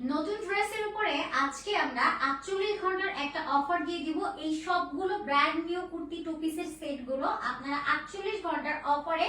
নতুন ড্রেসের উপরে আজকে আমরা আটচল্লিশ ঘণ্টার একটা অফার দিয়ে দিব। এই সবগুলো ব্র্যান্ড নিউ কুর্তি টু পিসের সেটগুলো আপনারা আটচল্লিশ ঘণ্টার অফারে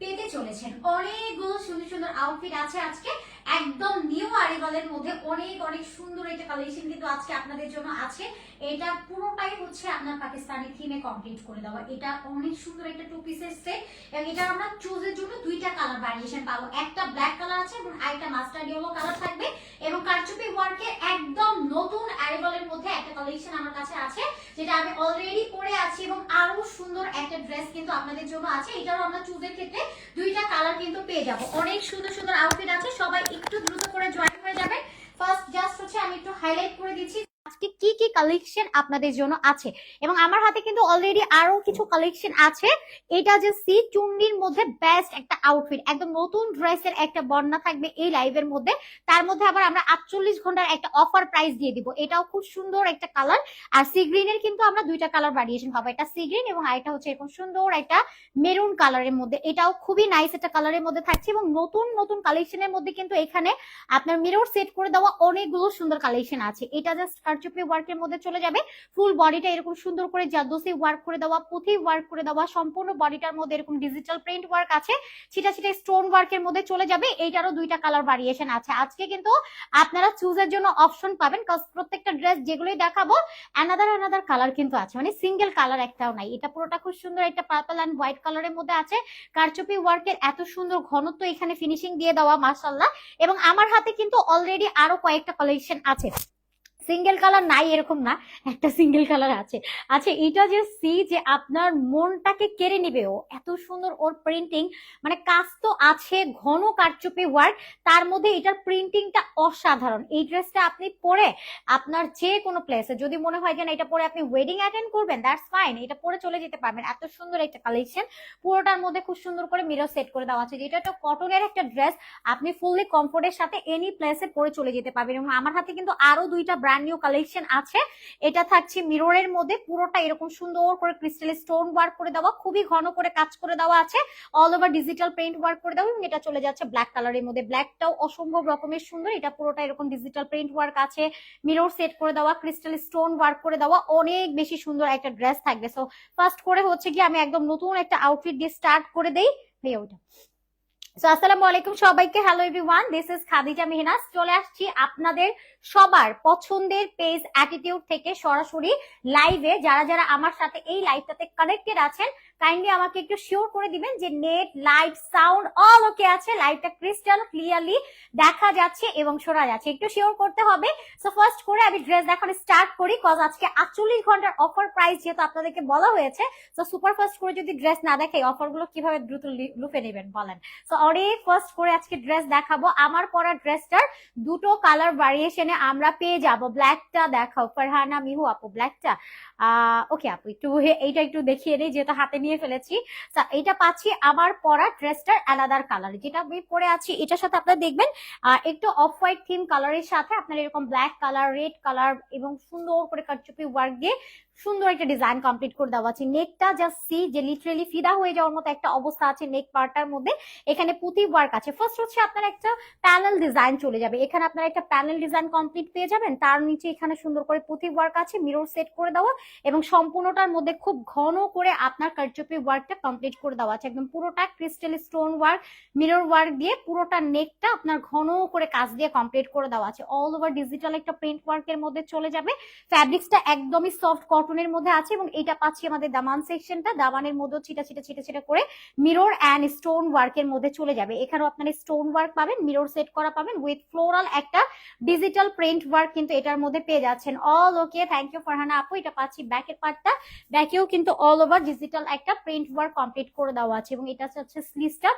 পেতে চলেছেন। অনেকগুলো সুন্দর সুন্দর আউটফিট আছে আজকে। একদম নিউ আরিভালের মধ্যে অনেক অনেক সুন্দর একটা কালেকশন কিন্তু আজকে আপনাদের জন্য আছে। এটা পুরোটাই হচ্ছে আপনার পাকিস্তানি থিমে কমপ্লিট করে দেওয়া। এটা অনেক সুন্দর একটা টু পিসের সেট এবং এটা আমরা চুজের জন্য দুইটা কালার ভ্যারিয়েশন পাবো। একটা ব্ল্যাক কালার আছে এবং আরেকটা মাস্টার্ড ইয়েলো কালার থাকবে। এবং কারচুপি ওয়ার্কের একদম নতুন অ্যারিভালের মধ্যে একটা কালেকশন আমার কাছে আছে, যেটা আমি অলরেডি পরে আছি এবং আরও সুন্দর একটা ড্রেস কিন্তু আপনাদের জন্য আছে। এটারও আমরা চুজের ক্ষেত্রে দুইটা কালার কিন্তু পেয়ে যাব। অনেক সুন্দর সুন্দর আউটফিট আছে। সবাই একটু দ্রুত করে জয়েন হয়ে যাবে ফার্স্ট জাস্ট হচ্ছে আমি একটু হাইলাইট করে দিচ্ছি কালেকশন আপনাদের জন্য আছে। এবং আমার হাতে কিন্তু অলরেডি আরও কিছু কালেকশন আছে। এটা যে সি চুন্ডির মধ্যে বেস্ট একটা আউটফিট একদম নতুন ড্রেসের একটা বর্ণনা থাকবে এই লাইভের মধ্যে। তার মধ্যে আবার আমরা আটচল্লিশ ঘণ্টার একটা অফার প্রাইস দিয়ে দিব। এটাও খুব সুন্দর একটা কালার আর সি গ্রিনের কিন্তু আমরা দুইটা কালার ভ্যারিয়েশন পাবো। একটা সি গ্রিন এবং আরেকটা হচ্ছে এরকম সুন্দর একটা মেরুন কালারের মধ্যে। এটাও খুবই নাইস একটা কালারের মধ্যে থাকছে এবং নতুন নতুন কালেকশনের মধ্যে কিন্তু এখানে আপনার মিরর সেট করে দেওয়া অনেকগুলো সুন্দর কালেকশন আছে। এটা জাস্ট কারচুপি ওয়ার্কের মধ্যে চলে যাবে। ফুল বডিটা এরকম সুন্দর করে জাদোসি ওয়ার্ক করে দেওয়া, পুঁথি ওয়ার্ক করে দেওয়া, সম্পূর্ণ বডিটার মধ্যে এরকম ডিজিটাল প্রিন্ট ওয়ার্ক আছে। ছিটা ছিটা স্টোন ওয়ার্কের মধ্যে চলে যাবে। এইটারও দুইটা কালার ভ্যারিয়েশন আছে। আজকে কিন্তু আপনারা চুজের জন্য অপশন পাবেন। Cause প্রত্যেকটা ড্রেস যেগুলোই দেখাবো অ্যানাদার অ্যানাদার কালার কিন্তু আছে। মানে সিঙ্গেল কালার একটাও নাই। এটা পুরোটা খুব সুন্দর একটা পার্পল অ্যান্ড হোয়াইট কালারের মধ্যে আছে। কারচুপি ওয়ার্কের এত সুন্দর ঘনত্ব এখানে ফিনিশিং দিয়ে দেওয়া মাসাল্লাহ এবং আমার হাতে কিন্তু অলরেডি আরও কয়েকটা কালেকশন আছে। সিঙ্গেল কালার নাই এরকম না, একটা সিঙ্গেল কালার আছে। আচ্ছা এটা যে সি যে আপনার মনটাকে কেড়ে নিবে, ও এত সুন্দর ওর প্রিন্টিং মানে কাজ তো আছে, ঘন কারচুপি ওয়ার্ক তার মধ্যে এটার প্রিন্টিংটা অসাধারণ। এই ড্রেসটা আপনি পরে আপনার যে কোনো প্লেসে যদি মনে হয় যে না, এটা পরে আপনি ওয়েডিং অ্যাটেন্ড করবেন দ্যাটস ফাইন এটা পরে চলে যেতে পারবেন। এত সুন্দর একটা কালেকশন পুরোটার মধ্যে খুব সুন্দর করে মিরর সেট করে দেওয়া আছে। যেটা একটা কটনের একটা ড্রেস আপনি ফুললি কমফোর্টের সাথে এনি প্লেসে পরে চলে যেতে পারবেন এবং আমার হাতে কিন্তু আরও দুইটা নিউ কালেকশন আছে। এটা থাকছে মিররের মধ্যে। পুরোটা এরকম সুন্দর করে ক্রিস্টাল স্টোন ওয়ার্ক করে দেওয়া, খুবই ঘন করে কাজ করে দেওয়া আছে। All over digital print work করে দেওয়া এবং এটা চলে যাচ্ছে ব্ল্যাক কালারের মধ্যে। ব্ল্যাকটাও অসম্ভব রকমের সুন্দর। এটা পুরোটা এরকম ডিজিটাল প্রিন্ট ওয়ার্ক আছে। মিরর সেট করে দেওয়া ক্রিস্টাল স্টোন ওয়ার্ক করে দেওয়া, অনেক বেশি সুন্দর একটা ড্রেস থাকবে। সো ফার্স্ট করে হচ্ছে কি আমি একদম নতুন একটা আউটফিট দিয়ে স্টার্ট করে দেই। ওটা আসসালামু আলাইকুম সবাইকে। হ্যালো দিস ইজ খাদিজা চলে আসছি আপনাদের সবার পছন্দের পেজ অ্যাটিটিউড থেকে সরাসরি লাইভে যারা যারা আমার সাথে এই লাইভটাতে কানেক্টেড আছেন কাইন্ডলি আমাকে একটু শিওর করে দিবেন যে net light sound all okay আছে। লাইটটা ক্রিস্টাল ক্লিয়ারলি দেখা যাচ্ছে এবং শোনা যাচ্ছে। একটু শিওর করতে হবে। সো ফার্স্ট করে আমি ড্রেস দেখানো স্টার্ট করি কজ আজকে আটচল্লিশ ঘণ্টার অফার প্রাইস যেহেতু আপনাদেরকে বলা হয়েছে তো সুপার ফার্স্ট করে যদি ড্রেস না দেখে অফারগুলো কীভাবে দ্রুত লুফে নেবেন বলেন। সো অনেক ফার্স্ট করে আজকে ড্রেস দেখাবো। আমার পরা ড্রেসটার দুটো কালার ভ্যারিয়েশনে আমরা পেয়ে যাব। ব্ল্যাকটা দেখাও। ফারহানা, মিহু আপু ব্ল্যাকটা ওকে আপু, একটু এইটা একটু দেখিয়ে নেই যেহেতু হাতে নিয়ে ফেলেছি। এটা পাচ্ছি আমার পরা ড্রেসটার আলাদার কালার যেটা আমি পরে আছি, এটার সাথে আপনারা দেখবেন একটু অফ হোয়াইট থিম কালারের সাথে আপনার এরকম ব্ল্যাক কালার রেড কালার এবং সুন্দর করে কাটচুপি ওয়ার্ক দিয়ে সুন্দর একটা ডিজাইন কমপ্লিট করে দেওয়া আছে। নেকটা জাস্ট সি যে লিটারেলি ফিদা হয়ে যাওয়ার মতো একটা অবস্থা আছে নেক পার্টার মধ্যে। এখানে পুঁতি ওয়ার্ক আছে। ফার্স্ট হচ্ছে আপনার একটা প্যানেল ডিজাইন চলে যাবে। এখানে আপনার একটা প্যানেল ডিজাইন কমপ্লিট পেয়ে যাবেন। তার নিচে এখানে সুন্দর করে পুঁতি ওয়ার্ক আছে মিরর সেট করে দেওয়া এবং সম্পূর্ণটার মধ্যে খুব ঘন করে আপনার কারচুপি ওয়ার্কটা কমপ্লিট করে দেওয়া আছে। একদম পুরোটা crystal stone work mirror work দিয়ে পুরোটা নেকটা আপনার ঘন করে কাজ দিয়ে কমপ্লিট করে দেওয়া আছে। অল ওভার ডিজিটাল একটা প্রিন্ট ওয়ার্কের মধ্যে চলে যাবে। ফ্যাব্রিক্সটা একদমই সফট কটনের মধ্যে আছে এবং এটা পাচ্ছি আমাদের দামান সেকশনটা। দামানের মধ্যে ছিটা ছিটা ছিটা ছিটা করে মিরর অ্যান্ড স্টোন ওয়ার্কের মধ্যে চলে যাবে। এখানেও আপনারা স্টোন ওয়ার্ক পাবেন মিরর সেট করা পাবেন উইথ ফ্লোরাল একটা ডিজিটাল প্রিন্ট ওয়ার্ক কিন্তু এটার মধ্যে পেয়ে যাচ্ছেন। All okay thank you Farhana আপু, এটা পাচ্ছি ব্যাকের পার্টটা ব্যাকেও কিন্তু অল ওভার ডিজিটাল একটা প্রিন্ট ওয়ার্ক কমপ্লিট করে দেওয়া আছে এবং এটা হচ্ছে স্লিভসটা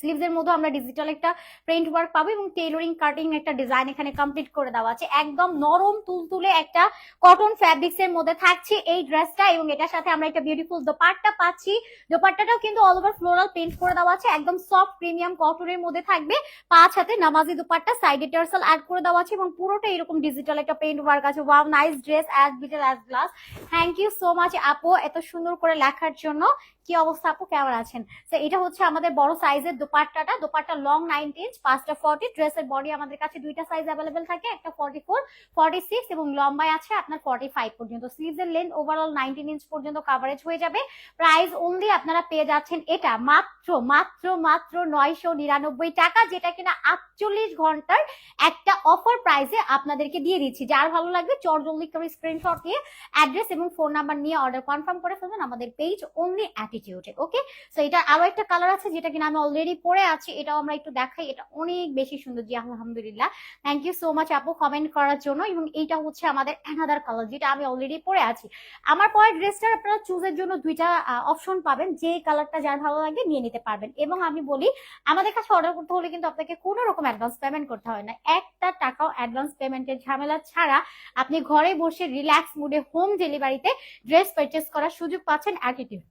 স্লিভস এর মধ্যে আমরা ডিজিটাল একটা প্রিন্ট ওয়ার্ক পাবো এবং টেইলরিং কাটিং একটা ডিজাইন এখানে কমপ্লিট করে দেওয়া আছে। একদম নরম, তুলতুলে একটা কটন ফ্যাব্রিক্স এর মধ্যে থাকছে এই ড্রেসটা এবং এটার সাথে আমরা একটা বিউটিফুল দোপাট্টা পাচ্ছি। দোপাট্টাটাও কিন্তু অল ওভার ফ্লোরাল প্রিন্ট করে দেওয়া আছে। একদম সফট প্রিমিয়াম কটনের মধ্যে থাকবে। পাঁচ হাতে নামাজি দোপাট্টা সাইডে টার্সাল অ্যাড করে দেওয়া আছে এবং পুরোটা এরকম ডিজিটাল একটা প্রিন্ট ওয়ার্ক আছে। Wow nice dress as beetle as glass thank you so much আপু, এত সুন্দর করে লেখার জন্য। কি অবস্থা, আপু? কেমন আছেন? তো এটা হচ্ছে আমাদের বড় সাইজের দোপাট্টাটা, দোপাট্টা লং নাইনটি ইঞ্চ পাঁচটা ফর্টি ড্রেসের বডি আমাদের কাছে দুইটা সাইজ অ্যাভেলেবেল থাকে, একটা ফর্টি ফোর ফর্টি সিক্স এবং লম্বায় আছে আপনার ফর্টি ফাইভ পর্যন্ত। স্লিভস এর লেন্থ ওভারঅল নাইনটিন ইঞ্চ পর্যন্ত কাভারেজ হয়ে যাবে। প্রাইস অনলি আপনারা পেয়ে যাচ্ছেন এটা মাত্র মাত্র মাত্র নয়শো নিরানব্বই টাকা, যেটা কিনা আটচল্লিশ ঘণ্টার একটা অফার প্রাইসে আপনাদেরকে দিয়ে দিচ্ছি। যার ভালো লাগবে চট জলদি করে স্ক্রিনশট দিয়ে অ্যাড্রেস এবং ফোন নাম্বার নিয়ে অর্ডার কনফার্ম করে ফেলবেন আমাদের পেজ অনলি অ্যাটিটিউডে ওকে সো এটা আরও একটা কালার আছে যেটা কিনা আমি অলরেডি পরে আছি, এটাও আমরা একটু দেখাই, এটা অনেক বেশি সুন্দর জি, আলহামদুলিল্লাহ। থ্যাংক ইউ সো মাচ আপু কমেন্ট করার জন্য, এবং এইটা হচ্ছে আমাদের অ্যানাদার কালার যেটা আমি অলরেডি পরে আছি। আমার পরের ড্রেসটার আপনারা চুজের জন্য দুইটা অপশন পাবেন, যে কালারটা যার ভালো লাগে নিয়ে নিতে পারবেন। এবং আমি বলি, আমাদের কাছে অর্ডার করতে হলে কিন্তু আপনাকে কোনো রকম অ্যাডভান্স পেমেন্ট করতে হয় না। একটা টাকাও অ্যাডভান্স পেমেন্টের ঝামেলা ছাড়া আপনি ঘরে বসে রিল্যাক্স মুডে হোম ডেলিভারিতে ড্রেস পারচেস করার সুযোগ পাচ্ছেন অ্যাটিটিউড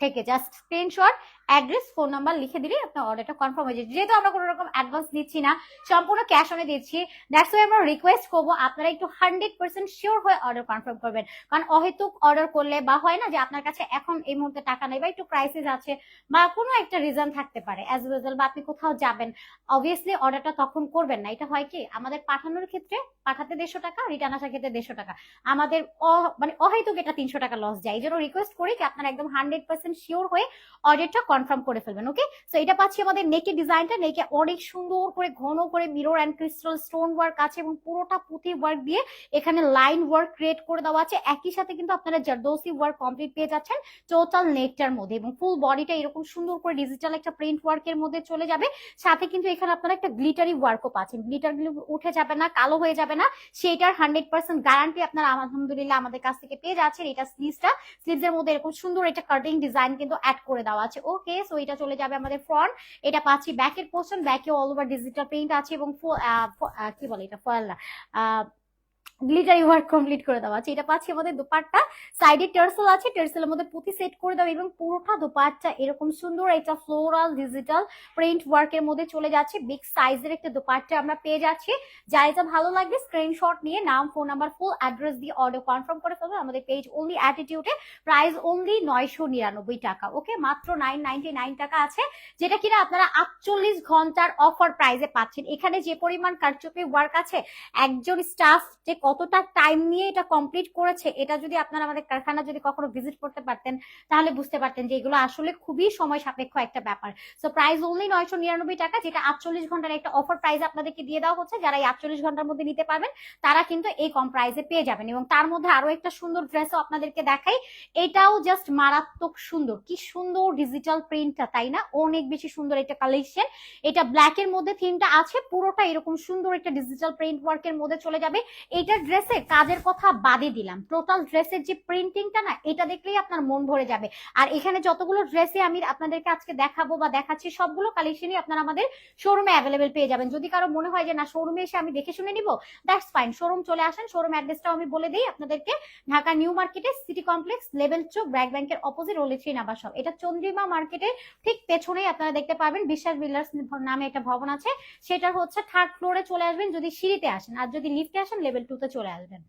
থেকে। Just screenshot address, phone number লিখে দিলে আপনার অর্ডারটা কনফার্ম হয়ে যাবে যেহেতু আমরা কোনো রকম অ্যাডভান্স নিচ্ছি না, সম্পূর্ণ ক্যাশ অনে দিচ্ছি দ্যাটস ওয়াই আমরা রিকোয়েস্ট করব আপনারা একটু হান্ড্রেড পার্সেন্ট শিওর হয়ে অর্ডার কনফার্ম করবেন। কারণ অহেতুক অর্ডার করলে বা হয় না যে আপনার কাছে এখন এই মুহূর্তে টাকা নেই বা একটু ক্রাইসিস আছে বা কোনো একটা রিজন থাকতে পারে অ্যাজ ইউজুয়াল বা আপনি কোথাও যাবেন অবভিয়াসলি অর্ডারটা তখন করবেন না। এটা হয় কি? আমাদের পাঠানোর ক্ষেত্রে পাঠাতে দেড়শো টাকা রিটার্ন আসার ক্ষেত্রে দেড়শো টাকা। আমাদের মানে অহেতুক এটা তিনশো টাকা লস যায়। এই জন্য রিকোয়েস্ট করি কি আপনারা একদম হান্ড্রেড পার্সেন্ট শিওর হয়ে অর্ডারটা কনফার্ম করে ফেলবেন ওকে সো এটা পাচ্ছি আমাদের নেকের ডিজাইনটা, নেকে অনেক সুন্দর করে ঘন করে mirror and crystal stone work আছে এবং পুরোটা পুঁথি ওয়ার্ক দিয়ে এখানে লাইন ওয়ার্ক ক্রিয়েট করে দেওয়া আছে। একই সাথে কিন্তু আপনারা জারদৌসি ওয়ার্ক কমপ্লিট পেয়ে যাচ্ছেন টোটাল নেকটার মধ্যে এবং ফুল বডিটা এরকম সুন্দর করে ডিজিটাল একটা প্রিন্ট ওয়ার্কের মধ্যে চলে যাবে। সাথে কিন্তু এখানে আপনারা একটা গ্লিটারি ওয়ার্কও পাচ্ছেন। গ্লিটার উঠে যাবে না, কালো হয়ে যাবে না। সেটার হান্ড্রেড পার্সেন্ট গ্যারান্টি আপনারা আলহামদুলিল্লাহ আমাদের কাছ থেকে পেয়ে যাচ্ছেন। এটা স্লিভসটা স্লিভস এর মধ্যে এরকম সুন্দর একটা কাটিং ডিজাইন কিন্তু অ্যাড করে দেওয়া আছে ওকে সো এটা চলে যাবে আমাদের ফ্রন্ট এটা পাচ্ছি ব্যাকের পোর্শন ব্যাকে অল ওভার ডিজিটাল পেইন্ট আছে এবং কি বলে এটা? ফয়েল না গ্লিটারি ওয়ার্ক কমপ্লিট করে দেওয়া আছে এটা পাচ্ছি আমাদের দুপাট্টা। সাইডে টার্সেল আছে টার্সেলের মধ্যে পুঁতি সেট করে দেওয়া এবং পুরোটা দুপাট্টা এরকম সুন্দর একটা ফ্লোরাল ডিজিটাল প্রিন্ট ওয়ার্কের মধ্যে চলে যাচ্ছে। বিগ সাইজের একটা দুপাট্টা আমরা পেয়ে যাচ্ছি। যা এটা ভালো লাগবে স্ক্রিনশট নিয়ে নাম ফোন নাম্বার ফুল অ্যাড্রেস দিয়ে অর্ডার কনফার্ম করে ফেলবেন আমাদের পেজ অনলি অ্যাটিটিউডে প্রাইস অনলি নয়শো নিরানব্বই টাকা ওকে মাত্র নাইন নাইনটি নাইন টাকা আছে, যেটা কিনা আপনারা আটচল্লিশ ঘণ্টার অফার প্রাইসে পাচ্ছেন। এখানে যে পরিমাণ কারচুপি ওয়ার্ক আছে, একজন স্টাফ যে কতটা টাইম নিয়ে এটা কমপ্লিট করেছে, এটা যদি আপনারা আমাদের কারখানা যদি কখনো ভিজিট করতে পারতেন, তাহলে বুঝতে পারতেন যে এগুলো আসলে খুবই সময় সাপেক্ষ একটা ব্যাপার। সো প্রাইস অনলি নয়শো নিরানব্বই টাকা, যেটা আটচল্লিশ ঘণ্টার একটা অফার প্রাইস আপনাদেরকে দিয়ে দেওয়া হচ্ছে, যারা এই আটচল্লিশ ঘণ্টার মধ্যে নিতে পারবেন, তারা কিন্তু এই কম প্রাইসে পেয়ে যাবেন। এবং তার মধ্যে আরও একটা সুন্দর ড্রেসও আপনাদেরকে দেখাই, এটাও জাস্ট মারাত্মক সুন্দর। কি সুন্দর ডিজিটাল প্রিন্টটা তাই না? অনেক বেশি সুন্দর একটা কালেকশন এটা ব্ল্যাক এর মধ্যে থিমটা আছে, পুরোটা এরকম সুন্দর একটা ডিজিটাল প্রিন্ট ওয়ার্কের মধ্যে চলে যাবে। এইটার ড্রেসে কাজের কথা বাদে দিলাম। টোটাল ড্রেসের যে প্রিন্টিংটা না, এটা দেখলেই আপনার মন ভরে যাবে। আর এখানে যতগুলো ড্রেসে আমি আপনাদেরকে আজকে দেখাবো বা দেখাচ্ছি, সবগুলো কালেকশনই আপনারা আমাদের শোরুমে অ্যাভেলেবেল পেয়ে যাবেন। যদি কারও মনে হয় যে, না শোরুমে এসে আমি দেখে শুনে নিব দ্যাটস ফাইন শোরুম চলে আসেন। শোরুম অ্যাড্রেসটাও আমি বলে দিই আপনাদেরকে। Dhaka new market city complex, level two, BRAC ব্যাংকের অপোজিট ওলি থ্রি নাম্বার শপ এটা চন্দ্রিমা মার্কেটের ঠিক পেছনেই আপনারা দেখতে পাবেন বিশ্বাস বিল্ডার্স নামে একটা ভবন আছে। সেটা হচ্ছে থার্ড ফ্লোরে চলে আসবেন। যদি সিঁড়িতে আসেন, আর যদি লিফটে আসেন লেভেল টু চলে আসবেন।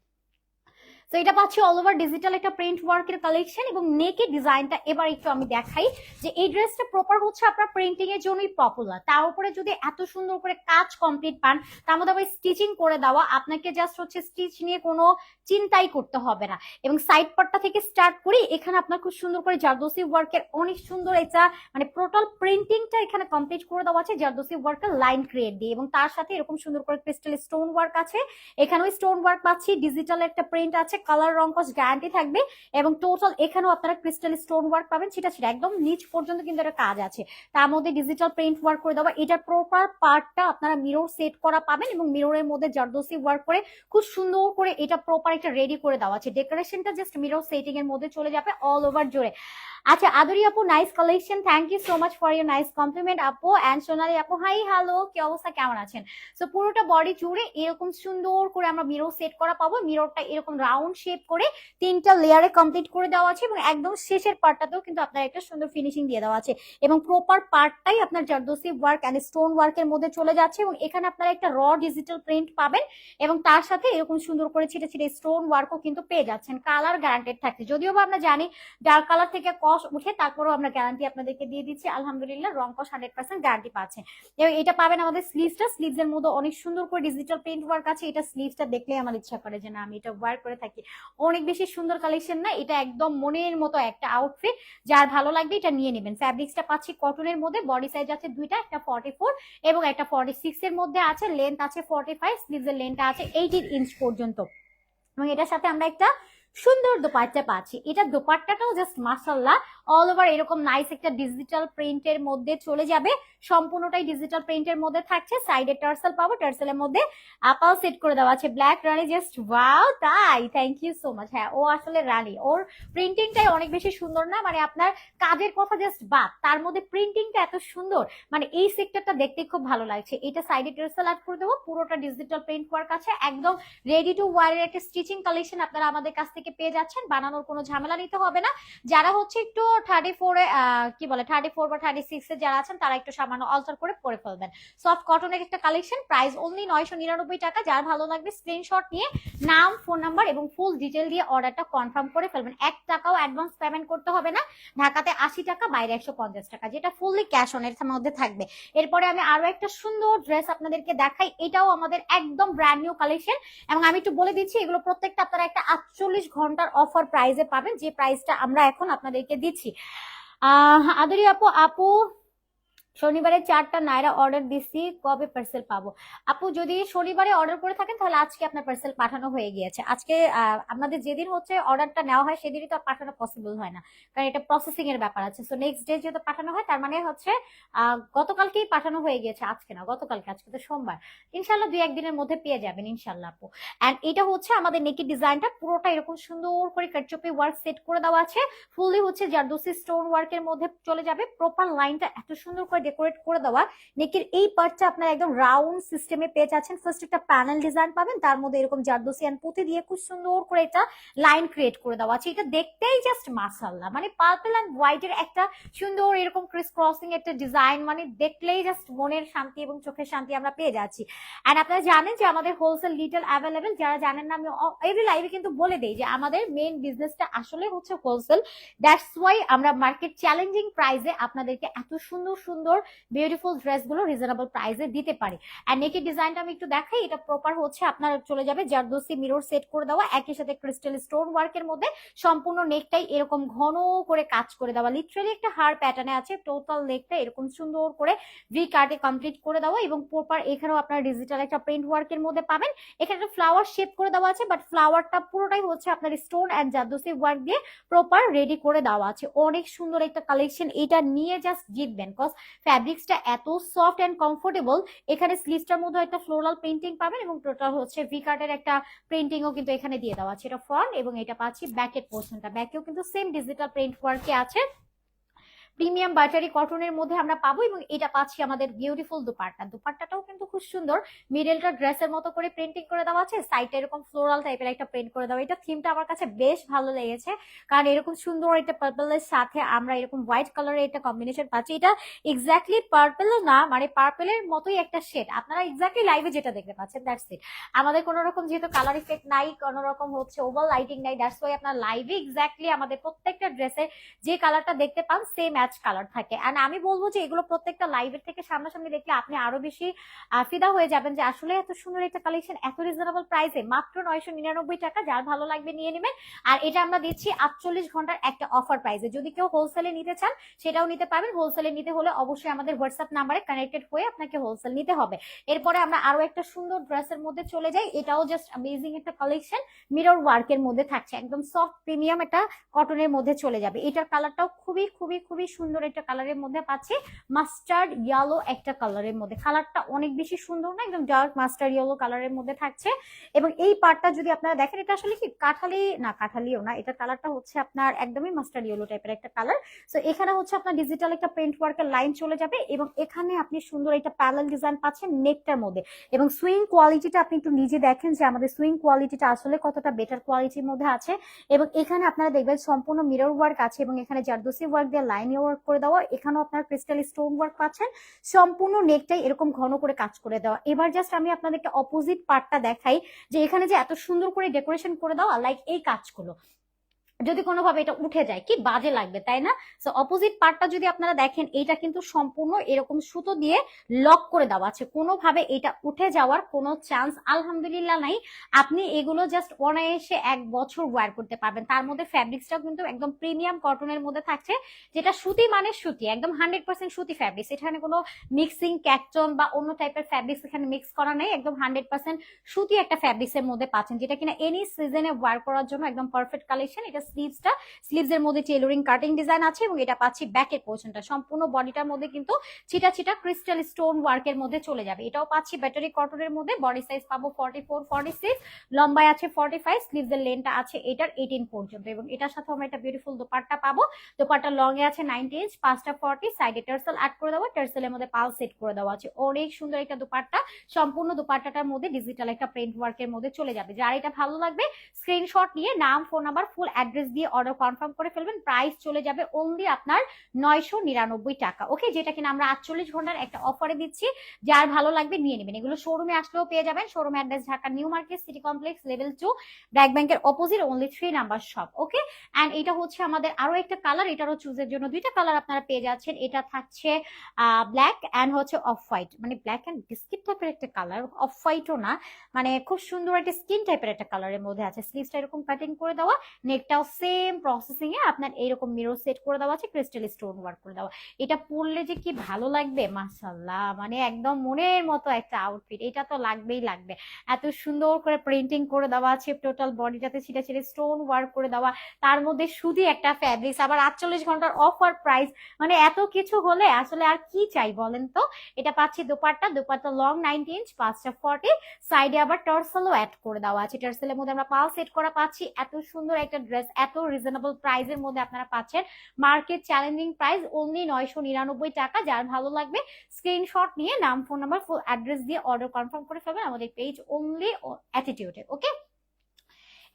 তো এটা পাচ্ছি অল ওভার ডিজিটাল একটা প্রিন্ট ওয়ার্কের কালেকশন এবং নেকের ডিজাইনটা এবার একটু আমি দেখাই যে এই ড্রেসটা প্রপার হচ্ছে আপনার প্রিন্টিং এর জন্যই পপুলার তার উপরে যদি এত সুন্দর করে কাজ কমপ্লিট পান, তার মধ্যে আবার স্টিচিং করে দেওয়া, আপনাকে জাস্ট হচ্ছে স্টিচ নিয়ে কোনো চিন্তাই করতে হবে না। এবং সাইড পার্টটা থেকে স্টার্ট করি, এখানে আপনার খুব সুন্দর করে জারদোসি ওয়ার্কের অনেক সুন্দর এটা মানে টোটাল প্রিন্টিংটা এখানে কমপ্লিট করে দেওয়া আছে, জারদোসি ওয়ার্কের লাইন ক্রিয়েট দিয়ে। এবং তার সাথে এরকম সুন্দর করে ক্রিস্টাল স্টোন ওয়ার্ক আছে। এখানেও স্টোন ওয়ার্ক পাচ্ছি ডিজিটাল একটা প্রিন্ট আছে কালার রং কস গ্যারান্টি থাকবে এবং টোটাল এখানেও আপনারা ক্রিস্টাল স্টোন ওয়ার্ক পাবেন, সেটা সেটা একদম নিচ পর্যন্ত কিন্তু একটা কাজ আছে। তার মধ্যে ডিজিটাল প্রিন্ট ওয়ার্ক করে দেওয়া এটার প্রপার পার্টটা আপনারা মিরর সেট করা পাবেন এবং মিররের মধ্যে জারদোসি ওয়ার্ক করে খুব সুন্দর করে এটা প্রপার একটা রেডি করে দেওয়া আছে। ডেকোরেশনটা জাস্ট মিরর সেটিং এর মধ্যে চলে যাবে অল ওভার জুড়ে আচ্ছা আদরি আপু nice collection thank you so much for your nice compliment আপু অ্যান্ড সোনালি আপু হাই হ্যালো কি অবস্থা, কেমন আছেন? সো পুরোটা বডি জুড়ে এরকম সুন্দর করে আমরা মিরর সেট করা পাবো মিররটা এরকম রাউন্ড শেপ করে তিনটা লেয়ারে কমপ্লিট করে দেওয়া আছে এবং একদম শেষের পার্টটাতেও কিন্তু আপনার একটা সুন্দর ফিনিশিং দিয়ে দেওয়া আছে। এবং প্রপার পার্টটাই আপনার জারদোসি ওয়ার্ক অ্যান্ড স্টোন ওয়ার্কের মধ্যে চলে যাচ্ছে এবং এখানে আপনারা একটা র ডিজিটাল প্রিন্ট পাবেন এবং তার সাথে এরকম সুন্দর করে ছিটে ছিটে স্টোন ওয়ার্কও কিন্তু পেয়ে যাচ্ছেন। কালার গ্যারান্টেড থাকছে। যদিও বা আমরা জানি ডার্ক কালার থেকে কস উঠে তারপরেও আমরা গ্যারান্টি আপনাদেরকে দিয়ে দিচ্ছি। আলহামদুলিল্লাহ রং কস হান্ড্রেড পার্সেন্ট গ্যারান্টি পাচ্ছেন এবং এটা পাবেন আমাদের স্লিভসটা স্লিভস এর মধ্যে অনেক সুন্দর করে ডিজিটাল প্রিন্ট ওয়ার্ক আছে। এটা স্লিভসটা দেখলেই আমার ইচ্ছা করে যে না, আমি এটা ওয়ার্ক করে থাকি। অনেক বেশি সুন্দর কালেকশন না, এটা একদম মনের মতো একটা আউটফিট যার ভালো লাগবে এটা নিয়ে নেবেন। ফ্যাব্রিক্সটা পাচ্ছি কটনের মধ্যে বডি সাইজ আছে দুইটা, একটা ফর্টি ফোর এবং একটা ফর্টি এর মধ্যে আছে লেন্থ আছে ফর্টি ফাইভ স্লিভসের লেন্থটা আছে এইটিন ইঞ্চ পর্যন্ত। এবং এটার সাথে আমরা একটা সুন্দর দোপাট্টা পাচ্ছি। এটা দোপাট্টাটাও জাস্ট মাসাল্লাহ অল ওভার এরকম নাইস একটা ডিজিটাল প্রিন্টের মধ্যে চলে যাবে। সম্পূর্ণটাই ডিজিটাল প্রিন্টের মধ্যে থাকছে। সাইডে টার্সেল পাবো, টার্সেলের মধ্যে আপাও সেট করে দেওয়া আছে। ব্ল্যাক রানি জাস্ট ওয়াও তাই? থ্যাংক ইউ সো মাচ হ্যাঁ ও আসলে রানি। ওর প্রিন্টিংটাই অনেক বেশি সুন্দর না? মানে আপনার কাজের কথা জাস্ট বাদ। তার মধ্যে প্রিন্টিংটা এত সুন্দর। মানে এই সেক্টরটা দেখতে খুব ভালো লাগছে। এটা সাইডে টার্সেল অ্যাড করে দেবো। পুরোটা ডিজিটাল প্রিন্ট ওয়ার্ক আছে একদম রেডি টু ওয়ারের একটা স্টিচিং কালেকশন আপনারা আমাদের কাছ থেকে পেয়ে যাচ্ছেন, বানানোর কোনো ঝামেলা নিতে হবে না। যারা হচ্ছে একটু থার্টি ফোরে কি বলে থার্টি ফোর বা থার্টি সিক্স এ যারা আছেন, তারা একটু সামান্য অল্টার করে পরে ফেলবেন। সফট কটনের একটা কালেকশন প্রাইস অনলি নয়শো নিরানব্বই টাকা। যার ভালো লাগবে স্ক্রিনশট নিয়ে নাম ফোন নাম্বার এবং ফুল ডিটেল দিয়ে অর্ডারটা কনফার্ম করে ফেলবেন। এক টাকাও অ্যাডভান্স পেমেন্ট করতে হবে না। ঢাকাতে আশি টাকা, বাইরে একশো পঞ্চাশ টাকা, যেটা ফুললি ক্যাশ অন এর মধ্যে থাকবে। এরপরে আমি আরও একটা সুন্দর ড্রেস আপনাদেরকে দেখাই। এটাও আমাদের একদম ব্র্যান্ড নিউ কালেকশন এবং আমি একটু বলে দিচ্ছি, এগুলো প্রত্যেকটা আপনারা একটা আটচল্লিশ ঘণ্টার অফার প্রাইজে পাবেন যে প্রাইসটা আমরা এখন আপনাদেরকে দিচ্ছি। আহ আদরি আপু আপু শনিবারে চারটা নাইরা অর্ডার দিচ্ছি কবে পার্সেল পাবো? আপু, যদি শনিবারে অর্ডার করে থাকেন, তাহলে আজকে আপনার পার্সেল পাঠানো হয়ে গিয়েছে। আজকে আপনাদের যেদিন হচ্ছে অর্ডারটা নেওয়া হয়, সেদিনই তো পাঠানো পসিবল হয় না। কারণ এটা প্রসেসিং এর ব্যাপার আছে। সো নেক্সট ডে যেহেতু পাঠানো হয়, তার মানে হচ্ছে গতকালকেই পাঠানো হয়ে গিয়েছে। আজকে না, গতকালকে, আজকে তো সোমবার। ইনশাল্লাহ দুই, একদিনের মধ্যে পেয়ে যাবেন ইনশাল্লাহ আপু। অ্যান্ড এটা হচ্ছে আমাদের নেকি ডিজাইনটা, পুরোটা এরকম সুন্দর করে কাটচপি ওয়ার্ক সেট করে দেওয়া আছে। ফুললি হচ্ছে জারদোসি স্টোন ওয়ার্কের মধ্যে চলে যাবে। প্রপার লাইনটা এত সুন্দর করে ডেকোরেট করে দেওয়া। নেকের এই পার্টটা আপনার একদম রাউন্ড সিস্টেমে পেয়ে যাচ্ছেন। ফার্স্ট একটা প্যানেল ডিজাইন পাবেন, তার মধ্যে এরকম জারদোসি অ্যান্ড পুঁতি দিয়ে খুব সুন্দর করে এটা লাইন ক্রিয়েট করে দেওয়া আছে। এটা দেখতেই জাস্ট মাসাল্লাহ মানে পার্পল অ্যান্ড হোয়াইটের একটা সুন্দর এরকম ক্রিস ক্রসিং একটা ডিজাইন মানে দেখলেই জাস্ট মনের শান্তি এবং চোখের শান্তি আমরা পেয়ে যাচ্ছি। অ্যান্ড আপনারা জানেন যে আমাদের হোলসেল রিটেল অ্যাভেলেবেল যারা জানেন না, আমি এভরি লাইভে কিন্তু বলে দেই যে আমাদের মেইন বিজনেসটা আসলে হচ্ছে হোলসেল দ্যাটস ওয়াই আমরা মার্কেট চ্যালেঞ্জিং প্রাইসে আপনাদেরকে এত সুন্দর সুন্দর বিউটিফুল ড্রেসগুলো রিজনেবল প্রাইসে দিতে পারি। অ্যান্ড নেকের ডিজাইনটা আমি একটু দেখাই, এটা প্রপার হচ্ছে আপনার চলে যাবে জারদোসি মিরর সেট করে দেওয়া, একই সাথে ক্রিস্টাল স্টোন ওয়ার্কের মধ্যে সম্পূর্ণ নেকটাই এরকম ঘন করে কাজ করে দেওয়া। লিটারালি একটা হার প্যাটার্নে আছে টোটাল নেকটা এরকম সুন্দর করে ভি কার্ডে কমপ্লিট করে দেওয়া এবং প্রপার এখানেও আপনার ডিজিটাল একটা প্রিন্ট ওয়ার্কের মধ্যে পাবেন। এখানে একটা ফ্লাওয়ার শেপ করে দেওয়া আছে বাট ফ্লাওয়ারটা পুরোটাই হচ্ছে আপনার স্টোন অ্যান্ড জারদোসি ওয়ার্ক দিয়ে প্রপার রেডি করে দেওয়া আছে। অনেক সুন্দর একটা কালেকশন এটা নিয়ে জাস্ট জিতবেন কজ ফ্যাব্রিক্সটা এত সফট অ্যান্ড কমফোর্টেবল, এখানে স্লিভসটার মধ্যে একটা ফ্লোরাল পেন্টিং পাবেন এবং টোটাল হচ্ছে ভি কার্ডের একটা প্রিন্টিংও কিন্তু এখানে দিয়ে দেওয়া আছে। এটা ফ্রন্ট এবং এটা পাচ্ছি ব্যাকের পোর্শনটা ব্যাকেও কিন্তু সেম ডিজিটাল প্রিন্ট ওয়ার্কে আছে। প্রিমিয়াম বাটারি কটনের মধ্যে আমরা পাবো এবং এটা পাচ্ছি আমাদের বিউটিফুল দুপাট্টা। দুপাট্টাটাও কিন্তু খুব সুন্দর। মিডলটা ড্রেসের মতো করে প্রিন্টিং করে দেওয়া আছে। সাইডে এরকম ফ্লোরাল টাইপের একটা প্রিন্ট করে দেওয়া। এটা থিমটা আমার কাছে বেশ ভালো লেগেছে। কারণ এরকম সুন্দর একটা পার্পলের সাথে আমরা এরকম হোয়াইট কালারের একটা কম্বিনেশন পাচ্ছি। এটা এক্স্যাক্টলি পার্পল না মানে পার্পলের মতোই একটা শেড আপনারা এক্স্যাক্টলি লাইভে যেটা দেখতে পাচ্ছেন দ্যাটস ইট আমাদের কোনো রকম যেহেতু কালার ইফেক্ট নাই, কোনো রকম হচ্ছে ওভার লাইটিং নাই দ্যাটস ওয়াই আপনার লাইভে এক্স্যাক্টলি আমাদের প্রত্যেকটা ড্রেসের যে কালারটা দেখতে পান সেম ম্যাচ কালার থাকে। এন্ড আমি বলব যে এগুলো প্রত্যেকটা লাইভের থেকে সামনাসামনি দেখলে আপনি আরও বেশি ফিদা হয়ে যাবেন যে আসলে এত সুন্দর একটা কালেকশন এত রিজনেবল প্রাইসে মাত্র নয়শো নিরানব্বই টাকা, যার ভালো লাগবে নিয়ে নেবেন। আর এটা আমরা দিচ্ছি আটচল্লিশ ঘণ্টার একটা অফার প্রাইসে যদি কেউ হোলসেলে নিতে চান, সেটাও নিতে পারবেন। হোলসেলে নিতে হলে অবশ্যই আমাদের হোয়াটসঅ্যাপ নাম্বারে কানেক্টেড হয়ে আপনাকে হোলসেল নিতে হবে। এরপরে আমরা আরও একটা সুন্দর ড্রেসের মধ্যে চলে যাই। এটাও জাস্ট অ্যামেজিং একটা কালেকশন মিরর ওয়ার্কের মধ্যে থাকছে। একদম সফট প্রিমিয়াম একটা কটনের মধ্যে চলে যাবে। এটার কালারটাও খুবই খুবই খুবই সুন্দর একটা কালারের মধ্যে পাচ্ছি। মাস্টার্ড ইয়েলো একটা কালারের মধ্যে। কালারটা অনেক বেশি সুন্দর না? একদম ডার্ক মাস্টার্ড ইয়েলো কালারের মধ্যে থাকছে। এবং এই পার্টটা যদি আপনারা দেখেন, এটা আসলে কি? কাঠালি, না, কাঠালিও না। এটা কালারটা হচ্ছে আপনার একদমই মাস্টার্ড ইয়েলো টাইপের একটা কালার সো এখানে হচ্ছে আপনার ডিজিটাল একটা প্রিন্ট ওয়ার্কের লাইন চলে যাবে এবং এখানে আপনি সুন্দর একটা প্যানেল ডিজাইন পাচ্ছেন নেকটার মধ্যে। এবং সুইং কোয়ালিটিটা আপনি একটু নিজে দেখেন যে আমাদের সুইং কোয়ালিটিটা আসলে কতটা বেটার কোয়ালিটির মধ্যে আছে। এবং এখানে আপনারা দেখবেন সম্পূর্ণ মিরর ওয়ার্ক আছে এবং এখানে জারদোসি ওয়ার্ক দিয়ে লাইন ওয়ার্ক করে দেওয়া, এখানেও আপনার ক্রিস্টাল স্টোন ওয়ার্ক পাচ্ছেন। সম্পূর্ণ নেকটাই এরকম ঘন করে কাজ করে দেওয়া। এবার জাস্ট আমি আপনাদেরকে অপোজিট পার্টটা দেখাই, যে এখানে যে এত সুন্দর করে ডেকোরেশন করে দেওয়া লাইক এই কাজগুলো। যদি কোনোভাবে এটা উঠে যায়, কি বাজে লাগবে, তাই না? সো অপোজিট পার্টটা যদি আপনারা দেখেন এটা কিন্তু সম্পূর্ণ এরকম সুতো দিয়ে লক করে দেওয়া আছে। কোনোভাবে এটা উঠে যাওয়ার কোনো চান্স আলহামদুলিল্লাহ নাই। আপনি এগুলো জাস্ট অনায়াসে এক বছর ওয়্যার করতে পারবেন। তার মধ্যে ফ্যাব্রিক্সটাও কিন্তু একদম প্রিমিয়াম কটনের মধ্যে থাকছে, যেটা সুতি মানে সুতি, একদম হান্ড্রেড পার্সেন্ট সুতি ফ্যাব্রিক্স এখানে কোনো মিক্সিং ক্যাকটন বা অন্য টাইপের ফ্যাব্রিক্স এখানে মিক্স করা নেই, একদম হান্ড্রেড পার্সেন্ট সুতি একটা ফ্যাব্রিক্স এর মধ্যে পাচ্ছেন, যেটা কিনা এনি সিজনে ওয়্যার করার জন্য একদম পারফেক্ট কালেকশন এটা স্লিভসটা স্লিভস এর মধ্যে টেলরিং কাটিং ডিজাইন আছে এবং এটা পাচ্ছি ব্যাকের পোর্শনটা সম্পূর্ণ বডিটার মধ্যে কিন্তু ছিটা ছিটা ক্রিস্টাল স্টোন ওয়ার্কের মধ্যে চলে যাবে। এটাও পাচ্ছি ব্যাটারি কটনের মধ্যে। বডি সাইজ পাবো ফর্টি ফোর ফর্টি সিক্স লম্বায় আছে ফর্টি ফাইভ স্লিভস এর লেনটা আছে এটার এইটিন পর্যন্ত এবং এটার সাথে আমরা একটা বিউটিফুল দোপাট্টা পাবো। দোপাট্টা লং এ আছে নাইনটি ইঞ্চ পাঁচটা ফর্টি সাইডে টার্সেল অ্যাড করে দেওয়া টার্সেলের মধ্যে পাল সেট করে দেওয়া আছে। অনেক সুন্দর একটা দোপাট্টা। সম্পূর্ণ দোপাট্টাটার মধ্যে ডিজিটাল একটা প্রিন্ট ওয়ার্কের মধ্যে চলে যাবে। যার এটা ভালো লাগবে স্ক্রিনশট নিয়ে নাম ফোন নাম্বার ফুল অ্যাড্রেস দিয়ে অর্ডার কনফার্ম করে ফেলবেন প্রাইস চলে যাবে অনলি আপনার নয়শো নিরানব্বই টাকা। ওকে যেটা কিনা আমরা আটচল্লিশ ঘণ্টার একটা অফারে দিচ্ছি, যার ভালো লাগবে নিয়ে নেবেন। এগুলো শোরুমে আসলেও পেয়ে যাবেন। Showroom address Dhaka new market city complex level two BRAC ব্যাংকের opposite only three number shop okay and এটা হচ্ছে আমাদের আরও একটা কালার এটারও চুজের জন্য দুইটা কালার আপনারা পেয়ে যাচ্ছেন। এটা থাকছে ব্ল্যাক অ্যান্ড হচ্ছে অফ হোয়াইট মানে ব্ল্যাক অ্যান্ড বিস্কিট টাইপের একটা কালার অফ হোয়াইটও না। মানে খুব সুন্দর একটা স্কিন টাইপের একটা কালারের মধ্যে আছে। স্লিভসটা এরকম কাটিং করে দেওয়া নেকটাও সেম প্রসেসিং এ আপনার এইরকম মিরর সেট করে দেওয়া আছে ক্রিস্টাল স্টোন ওয়ার্ক করে দেওয়া। এটা পরলে যে কি ভালো লাগবে? মাসাল্লাহ মানে একদম মনের মতো একটা আউটফিট এটা তো লাগবেই লাগবে। এত সুন্দর করে প্রিন্টিং করে দেওয়া আছে টোটাল বডিটাতে ছিটা ছিটে স্টোন ওয়ার্ক করে দেওয়া। তার মধ্যে শুধু একটা ফ্যাব্রিক্স আবার আটচল্লিশ ঘণ্টার অফার প্রাইস মানে এত কিছু হলে আসলে আর কি চাই বলেন তো? এটা পাচ্ছি dupatta dupatta long ninety inch পাঁচটা ফর্টি সাইডে আবার টার্সেলও অ্যাড করে দেওয়া আছে। টার্সেলের মধ্যে আমরা পাল সেট করা পাচ্ছি। এত সুন্দর একটা ড্রেস এত রিজনেবল প্রাইসের মধ্যে আপনারা পাচ্ছেন। মার্কেট চ্যালেঞ্জিং প্রাইস অনলি নয়শো নিরানব্বই টাকা। যার ভালো লাগবে স্ক্রিনশট নিয়ে নাম ফোন নাম্বার ফুল অ্যাড্রেস দিয়ে অর্ডার কনফার্ম করে ফেলবেন। আমাদের পেজ অনলি অ্যাটিটিউডে ওকে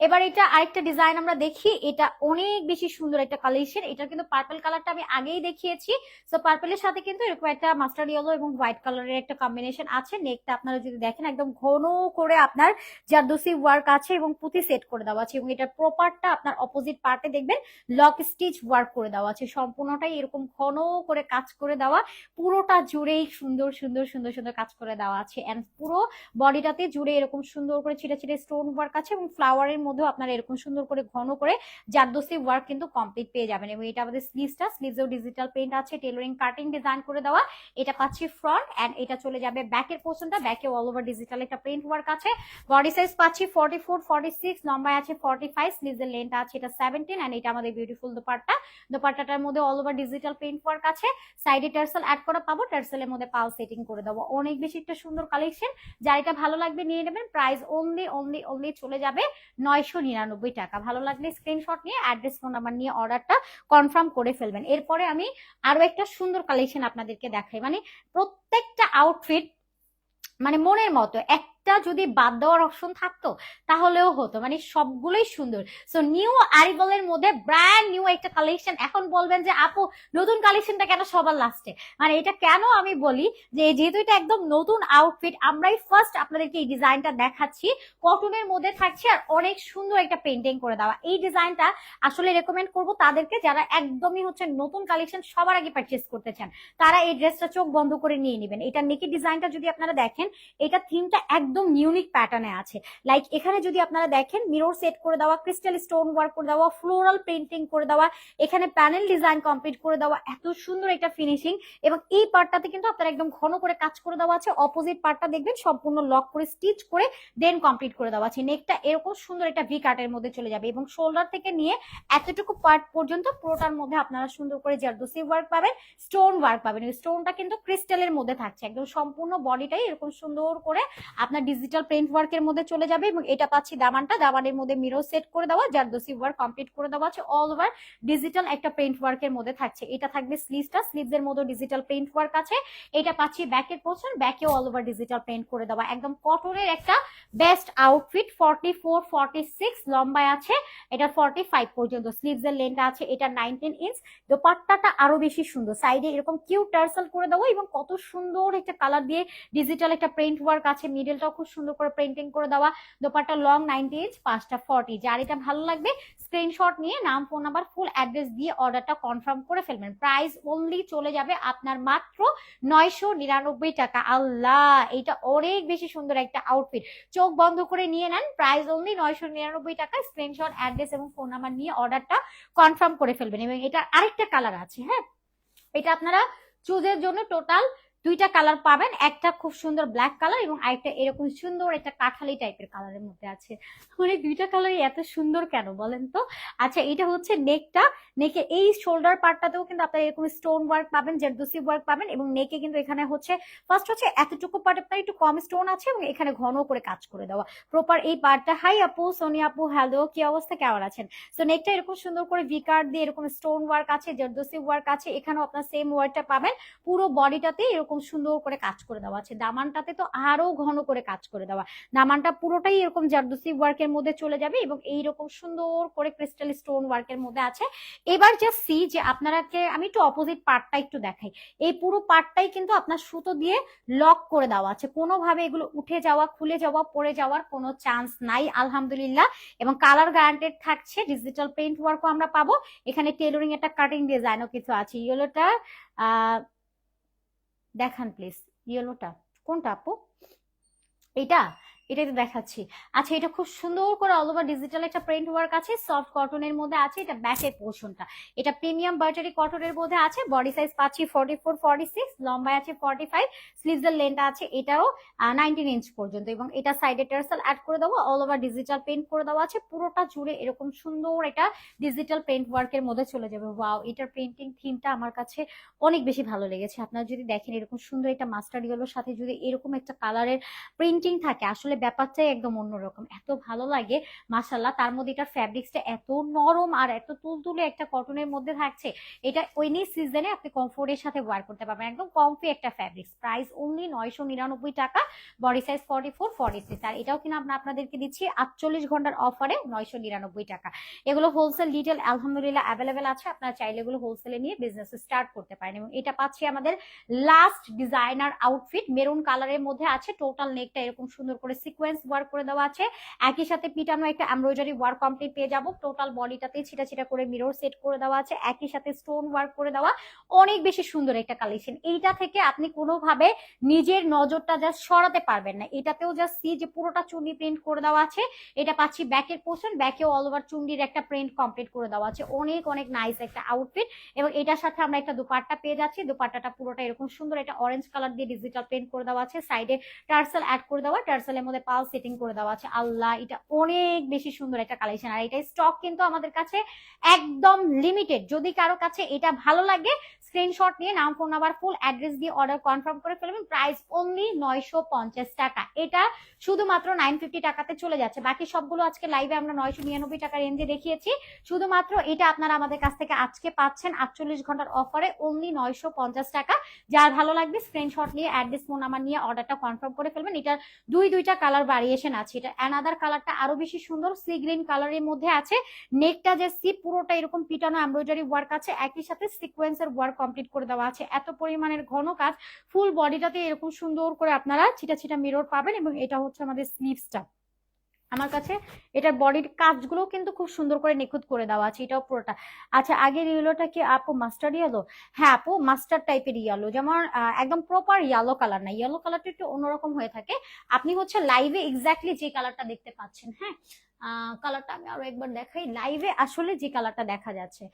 এবার এটা আরেকটা ডিজাইন আমরা দেখি। এটা অনেক বেশি সুন্দর একটা কালেকশন এটা কিন্তু পার্পল কালারটা আমি আগেই দেখিয়েছি। সো পার্পলের সাথে কিন্তু এরকম একটা মাস্টার ইয়েলো এবং হোয়াইট কালারের একটা কম্বিনেশন আছে। নেকটা আপনারা যদি দেখেন, একদম ঘন করে আপনার জারদোসি ওয়ার্ক আছে এবং পুঁতি সেট করে দেওয়া আছে এবং এটার প্রপারটা আপনার অপোজিট পার্টে দেখবেন লক স্টিচ ওয়ার্ক করে দেওয়া আছে। সম্পূর্ণটাই এরকম ঘন করে কাজ করে দেওয়া। পুরোটা জুড়েই সুন্দর সুন্দর সুন্দর সুন্দর কাজ করে দেওয়া আছে। এন্ড পুরো বডিটাতে জুড়ে এরকম সুন্দর করে ছিটে ছিটে স্টোন ওয়ার্ক আছে এবং ফ্লাওয়ারের মধ্যেও আপনারা এরকম সুন্দর করে ঘন করে জারদোসি ওয়ার্ক কিন্তু কমপ্লিট পেয়ে যাবেন এবং এটা আমাদের স্লিভসটা স্লিভসেও ডিজিটাল প্রিন্ট আছে টেলরিং কাটিং ডিজাইন করে দেওয়া। এটা পাচ্ছি ফ্রন্ট এন্ড এটা চলে যাবে ব্যাকের পোর্শনটা ব্যাকে অল ওভার ডিজিটাল একটা প্রিন্ট ওয়ার্ক আছে। বডি সাইজ পাচ্ছি ফর্টি ফোর ফর্টি সিক্স লম্বায় আছে ফর্টি ফাইভ স্লিভসের লেন্থ আছে এটা সেভেন্টিন এন্ড এটা আমাদের বিউটিফুল দোপাট্টা। দোপাট্টাটার মধ্যে all over digital print work আছে। সাইডে টার্সেল অ্যাড করা পাবো টার্সেলের মধ্যে পাল সেটিং করে দেবো। অনেক বেশি একটা সুন্দর কালেকশন যার এটা ভালো লাগবে নিয়ে নেবেন প্রাইস অনলি অনলি অনলি চলে যাবে নয়শো নিরানব্বই টাকা। ভালো লাগলে স্ক্রিনশট নিয়ে অ্যাড্রেস ফোন নাম্বার নিয়ে অর্ডারটা কনফার্ম করে ফেলবেন। এরপরে আমি আরও একটা সুন্দর কালেকশন আপনাদেরকে দেখাই। মানে প্রত্যেকটা আউটফিট মানে মনের মতো একটা যদি বাদ দেওয়ার অপশন থাকতো, তাহলেও হতো। মানে সবগুলোই সুন্দর। সো নিউ আরিবলের মধ্যে ব্র্যান্ড নিউ একটা কালেকশন এখন বলবেন যে, আপু, নতুন কালেকশনটা কেন সবার লাস্টে মানে এটা কেন আমি বলি যে, যেহেতু এটা একদম নতুন আউটফিট আমরাই ফার্স্ট আপনাদেরকে এই ডিজাইনটা দেখাচ্ছি। কটনের মধ্যে থাকছে আর অনেক সুন্দর একটা পেন্টিং করে দেওয়া। এই ডিজাইনটা আসলে রেকমেন্ড করব তাদেরকে যারা একদমই হচ্ছে নতুন কালেকশন সবার আগে পারচেস করতে চান। তারা এই ড্রেসটা চোখ বন্ধ করে নিয়ে নেবেন। এটা নেকি ডিজাইনটা যদি আপনারা দেখেন, এটা থিমটা একদম একদম ইউনিক প্যাটার্নে আছে। লাইক এখানে যদি আপনারা দেখেন মিরর সেট করে দেওয়া ক্রিস্টাল স্টোন ওয়ার্ক করে দেওয়া ফ্লোরাল পেন্টিং করে দেওয়া, এখানে প্যানেল ডিজাইন কমপ্লিট করে দেওয়া, এত সুন্দর একটা ফিনিশিং এবং এই পার্টটাতে কিন্তু আপনারা একদম ঘন করে কাজ করে দেওয়া আছে। অপোজিট পার্টটা দেখবেন, সম্পূর্ণ লক করে স্টিচ করে দেন কমপ্লিট করে দেওয়া আছে। নেকটা এরকম সুন্দর একটা ভি কাটের মধ্যে চলে যাবে এবং শোল্ডার থেকে নিয়ে এতটুকু পার্ট পর্যন্ত পুরোটার মধ্যে আপনারা সুন্দর করে জারদোসি ওয়ার্ক পাবেন স্টোন ওয়ার্ক পাবেন। স্টোনটা কিন্তু ক্রিস্টালের মধ্যে থাকছে। একদম সম্পূর্ণ বডিটাই এরকম সুন্দর করে আপনার ডিজিটাল প্রিন্ট ওয়ার্কের মধ্যে চলে যাবে এবং এটা পাচ্ছি দামানটা। দামানের মধ্যে মিরর সেট করে দেওয়া, যার জারদোসি ওয়ার্ক কমপ্লিট করে দেওয়া আছে। অল ওভার ডিজিটাল একটা প্রিন্ট ওয়ার্কের মধ্যে থাকছে। এটা থাকবে স্লিভসটা স্লিভস এর মধ্যে ডিজিটাল প্রিন্ট ওয়ার্ক আছে। এটা পাচ্ছি ব্যাকের পোর্শন ব্যাকেও অল ওভার ডিজিটাল প্রিন্ট করে দেওয়া। একদম কটনের একটা best outfit forty four forty six লম্বায় আছে। এটা ফর্টি ফাইভ পর্যন্ত। স্লিভস এর লেন্থ আছে, এটা নাইনটিন ইঞ্চ দোপাট্টাটা আরও বেশি সুন্দর। সাইডে এরকম কিউ টার্সেল করে দেওয়া এবং কত সুন্দর একটা কালার দিয়ে ডিজিটাল একটা প্রিন্ট ওয়ার্ক আছে। মিডলটাও খুব সুন্দর করে প্রিন্টিং করে দেওয়া। দোপাট্টা লং নাইনটি ইঞ্চ পাঁচটা ফর্টি যার এটা ভালো লাগবে স্ক্রিনশট নিয়ে নাম ফোন নাম্বার ফুল অ্যাড্রেস দিয়ে অর্ডারটা কনফার্ম করে ফেলবেন। প্রাইস অনলি চলে যাবে আপনার মাত্র নয়শো নিরানব্বই টাকা। আল্লাহ, এটা অনেক বেশি সুন্দর একটা আউটফিট চোখ বন্ধ করে নিয়ে নেন প্রাইস অনলি নয়শো নিরানব্বই টাকা। স্ক্রিনশট অ্যাড্রেস এবং ফোন নাম্বার নিয়ে অর্ডারটা কনফার্ম করে ফেলবেন। এবং এটা আরেকটা কালার আছে হ্যাঁ? এটা আপনারা চুজের জন্য টোটাল দুইটা কালার পাবেন, একটা খুব সুন্দর ব্ল্যাক কালার এবং আরেকটা এরকম সুন্দর একটা কাঠালি টাইপের কালারের মধ্যে আছে। মানে দুইটা কালারই এত সুন্দর কেন বলেন তো? আচ্ছা এটা হচ্ছে নেকটা নেকে এই শোল্ডার পার্টটাতেও কিন্তু আপনারা এরকম স্টোন ওয়ার্ক পাবেন জেরদোসি ওয়ার্ক পাবেন এবং নেকে কিন্তু এখানে হচ্ছে ফার্স্ট হচ্ছে এতটুকু পার্ট আপনার একটু কম স্টোন আছে এবং এখানে ঘন করে কাজ করে দেওয়া। প্রপার এই পার্টটা হাই আপু, সোনি আপু হ্যালো কি অবস্থা? কেমন আছেন? সো নেকটা এরকম সুন্দর করে ভিকার দিয়ে এরকম স্টোন ওয়ার্ক আছে জেরদোসি ওয়ার্ক আছে, এখানেও আপনার সেম ওয়ার্কটা পাবেন। পুরো বডিটাতে এরকম সুন্দর করে কাজ করে দেওয়া আছে। দামানটাতে তো আরও ঘন করে কাজ করে দেওয়া। দামানটা পুরোটাই এরকম জারদোসি ওয়ার্কের মধ্যে চলে যাবে এবং এইরকম সুন্দর করে ক্রিস্টাল স্টোন ওয়ার্কের মধ্যে আছে। এবার জাস্ট সি যে আপনারাকে আমি একটু অপোজিট পার্টটা একটু দেখাই। এই পুরো পার্টটাই কিন্তু আপনার সুতো দিয়ে লক করে দেওয়া আছে। কোনোভাবে এগুলো উঠে যাওয়া, খুলে যাওয়া, পড়ে যাওয়ার কোনো চান্স নাই, আলহামদুলিল্লাহ। এবং কালার গ্যারান্টেড থাকছে। ডিজিটাল পেইন্ট ওয়ার্কও আমরা পাবো। এখানে টেলরিং একটা কাটিং ডিজাইনও কিছু আছে। ইয়েলোটা আহ দেখান প্লিজ ইয়েলোটা কোনটা আপু? এটা এটাই তো দেখাচ্ছি। আচ্ছা এটা খুব সুন্দর করে অল ওভার ডিজিটাল একটা প্রিন্ট ওয়ার্ক আছে সফট কটনের মধ্যে আছে, এটা ব্যাকের পোর্শনটা এটা প্রিমিয়াম বাটারি কটনের মধ্যে আছে বডি সাইজ পাচ্ছি ফর্টি ফোর ফর্টি সিক্স লম্বায় আছে ফর্টি ফাইভ স্লিভস এর লেন্থ আছে, এটাও নাইনটিন ইঞ্চ পর্যন্ত। এবং এটা সাইডে টার্সাল অ্যাড করে দেবো অল ওভার ডিজিটাল পেন্ট করে দেওয়া আছে, পুরোটা জুড়ে এরকম সুন্দর এটা ডিজিটাল পেন্ট ওয়ার্কের মধ্যে চলে যাবে। ওয়াও এটার পেন্টিং থিমটা আমার কাছে অনেক বেশি ভালো লেগেছে। আপনারা যদি দেখেন এরকম সুন্দর একটা মাস্টার ইয়েলোর সাথে যদি এরকম একটা কালারের প্রিন্টিং থাকে, আসলে ব্যাপারটাই একদম অন্যরকম। এত ভালো লাগে মাসাল্লাহ তার মধ্যে এটার ফ্যাব্রিক্সটা এত নরম আর এত তুলতুলে একটা কটনের মধ্যে থাকছে, এটা ওইনি সিজনে আপনি কমফোর্টের সাথে ওয়ার করতে পারবেন। একদম কমফি একটা ফ্যাব্রিক্স প্রাইস অনলি নয়শো নিরানব্বই টাকা body size forty four forty six আর এটাও কিনা আমরা আপনাদেরকে দিচ্ছি আটচল্লিশ ঘণ্টার অফারে নয়শো নিরানব্বই টাকা। এগুলো হোলসেল ডিটেল আলহামদুলিল্লাহ অ্যাভেলেবেল আছে, আপনারা চাইলে এগুলো হোলসেলে নিয়ে বিজনেস স্টার্ট করতে পারেন এবং এটা পাচ্ছি আমাদের লাস্ট ডিজাইনার আউটফিট মেরুন কালারের মধ্যে আছে টোটাল নেকটা এরকম সুন্দর করে সিকোয়েন্স ওয়ার্ক করে দেওয়া আছে। একই সাথে পিটানো একটা এমব্রয়ডারি ওয়ার্ক কমপ্লিট পেয়ে যাব। টোটাল বডিটাতে ছিটা ছিটা করে মিরর সেট করে দেওয়া আছে। একই সাথে স্টোন ওয়ার্ক করে দেওয়া। অনেক বেশি সুন্দর একটা কালেকশন এইটা থেকে আপনি কোনোভাবে নিজের নজরটা জাস্ট সরাতে পারবেন না। এটাতেও জাস্ট সি যে পুরোটা চুন্ডি প্রিন্ট করে দেওয়া আছে। এটা পাচ্ছি ব্যাকের পোর্শন ব্যাকে অল ওভার চুন্ডির একটা প্রিন্ট কমপ্লিট করে দেওয়া আছে। অনেক অনেক নাইস একটা আউটফিট এবং এটার সাথে আমরা একটা দুপাট্টা পেয়ে যাচ্ছি। দুপাট্টাটা পুরোটা এরকম সুন্দর একটা অরেঞ্জ কালার দিয়ে ডিজিটাল প্রিন্ট করে দেওয়া আছে। সাইডে টার্সেল অ্যাড করে দেওয়া। টার্সেলের মধ্যে পাল সেটিং করে দেওয়া আছে। আল্লাহ, এটা অনেক বেশি সুন্দর একটা কালেকশন আর এটা স্টক কিন্তু আমাদের কাছে একদম লিমিটেড যদি কারও কাছে এটা ভালো লাগে স্ক্রিনশট নিয়ে নাম, ফোন নাম্বার ফুল অ্যাড্রেস দিয়ে অর্ডার কনফার্ম করে ফেলবেন। প্রাইস অনলি নয়শো পঞ্চাশ টাকা। এটা শুধুমাত্র নাইন ফিফটি টাকাতে চলে যাচ্ছে। বাকি সবগুলো আজকে লাইভে আমরা নয়শো নিরানব্বই টাকা রেঞ্জে দেখিয়েছি। শুধুমাত্র এটা আপনারা আমাদের কাছ থেকে আজকে পাচ্ছেন আটচল্লিশ ঘণ্টার অফারে অনলি নয়শো পঞ্চাশ টাকা। যার ভালো লাগবে স্ক্রিনশট নিয়ে অ্যাড্রেস ফোন নাম্বার নিয়ে অর্ডারটা কনফার্ম করে ফেলবেন। এটার দুই, দুইটা কালার ভ্যারিয়েশন আছে। এটা অ্যানাদার কালারটা আরও বেশি সুন্দর সি গ্রিন কালারের মধ্যে আছে। নেকটা যে সি পুরোটা এরকম পিটানো এমব্রয়ডারি ওয়ার্ক আছে। একই সাথে সিকোয়েন্সের ওয়ার্ক কমপ্লিট করে দেওয়া আছে। এত পরিমাণের ঘন কাজ ফুল বডিটাতে এরকম সুন্দর করে আপনারা ছিটা ছিটা মিরর পাবেন এবং এটা হচ্ছে আমাদের স্লিভসটা আমার কাছে এটার বডির কাজগুলো কিন্তু খুব সুন্দর করে নিখুঁত করে দেওয়া আছে, এটাও পুরোটা। আচ্ছা আগের ইয়েলোটা কি আপু মাস্টার ইয়েলো হ্যাঁ আপু মাস্টার টাইপের ইয়েলো যেমন একদম প্রপার ইয়েলো কালার না। ইয়েলো কালারটা একটু অন্যরকম হয়ে থাকে। আপনি হচ্ছে লাইভে এক্স্যাক্টলি যে কালারটা দেখতে পাচ্ছেন হ্যাঁ? কালারটা আমি আরও একবার দেখাই। লাইভে আসলে যে কালারটা দেখা যাচ্ছে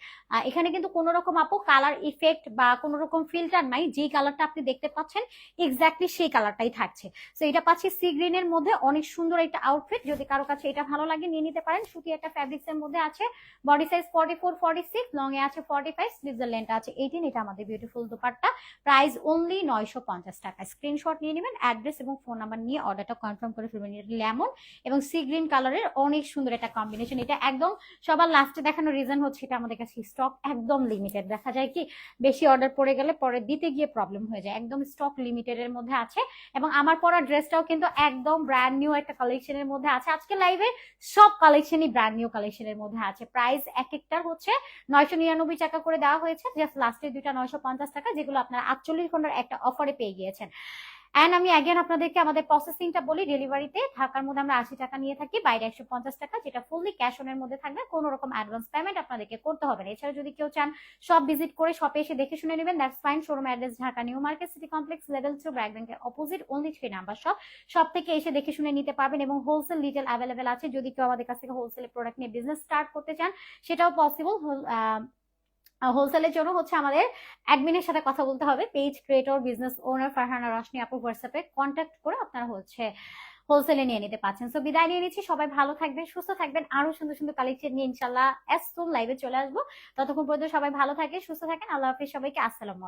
এখানে কিন্তু কোনো রকম আপু কালার ইফেক্ট বা কোনো রকম ফিল্টার নাই। যে কালারটা আপনি দেখতে পাচ্ছেন এক্স্যাক্টলি সেই কালারটাই থাকছে। তো এটা পাচ্ছি সি গ্রিন এর মধ্যে। অনেক সুন্দর একটা আউটফিট যদি কারও কাছে এটা ভালো লাগে, নিয়ে নিতে পারেন। সুতি একটা ফ্যাব্রিক্স এর মধ্যে আছে। Body size forty four forty six long এ আছে ফর্টি ফাইভ স্লিভস লেন্থ আছে এইটিন এটা আমাদের বিউটিফুল দুপাট্টা। প্রাইস অনলি নয়শো পঞ্চাশ টাকা। স্ক্রিনশট নিয়ে নেবেন অ্যাড্রেস এবং ফোন নাম্বার নিয়ে অর্ডারটা কনফার্ম করে ফেলবেন। লেমন এবং সি গ্রিন কালারের অনেক সুন্দর একটা কম্বিনেশন এটা একদম সবার লাস্টে দেখানোর রিজন হচ্ছে এটা আমাদের কাছে স্টক একদম লিমিটেড দেখা যায় কি, বেশি অর্ডার পড়ে গেলে পরে দিতে গিয়ে প্রবলেম হয়ে যায়। একদম স্টক লিমিটেড এর মধ্যে আছে এবং আমার পরা ড্রেসটাও কিন্তু একদম ব্র্যান্ড নিউ একটা কালেকশনের মধ্যে আছে। আজকে লাইভে সব কালেকশনই ব্র্যান্ড নিউ কালেকশনের মধ্যে আছে। প্রাইস এক একটার হচ্ছে নয়শো নিরানব্বই টাকা করে দেওয়া হয়েছে। জাস্ট লাস্টের দুইটা নয়শো পঞ্চাশ টাকা, যেগুলো আপনারা আটচল্লিশ ঘণ্টার একটা অফারে পেয়ে গিয়েছেন। অ্যান্ড আমি অ্যাগেন আপনাদেরকে আমাদের প্রসেসিংটা বলি ডেলিভারিতে ঢাকার মধ্যে আমরা আশি টাকা নিয়ে থাকি, বাইরে একশো পঞ্চাশ টাকা, যেটা ফুললি ক্যাশ অনের মধ্যে থাকবে, কোনো রকম অ্যাডভান্স পেমেন্ট আপনাদেরকে করতে হবে না। এছাড়া যদি কেউ চান সব ভিজিট করে শপে এসে দেখে শুনে নেবেন that's fine showroom address Dhaka new market city complex level two BRAC ব্যাংকের opposite only three number shop সব থেকে এসে দেখে শুনে নিতে পারবেন এবং হোলসেল রিটেল অ্যাভেলেবেল আছে। যদি কেউ আমাদের কাছ থেকে হোলসেল প্রোডাক্ট নিয়ে বিজনেস স্টার্ট করতে চান, সেটাও পসিবল হোলসেলের জন্য হচ্ছে আমাদের অ্যাডমিনের সাথে কথা বলতে হবে। Page creator business owner Farhana Roshni আপু হোয়াটসঅ্যাপে কন্ট্যাক্ট করে আপনারা হচ্ছে হোলসেলে নিয়ে নিতে পারছেন। সো বিদায় নিয়ে নিচ্ছি। সবাই ভালো থাকবেন, সুস্থ থাকবেন, আরও সুন্দর সুন্দর কালেকশন নিয়ে ইনশাল্লাহ এস লাইভে চলে আসব। ততক্ষণ পর্যন্ত সবাই ভালো থাকে সুস্থ থাকেন। আল্লাহ হাফিজ সবাইকে। আসসালামু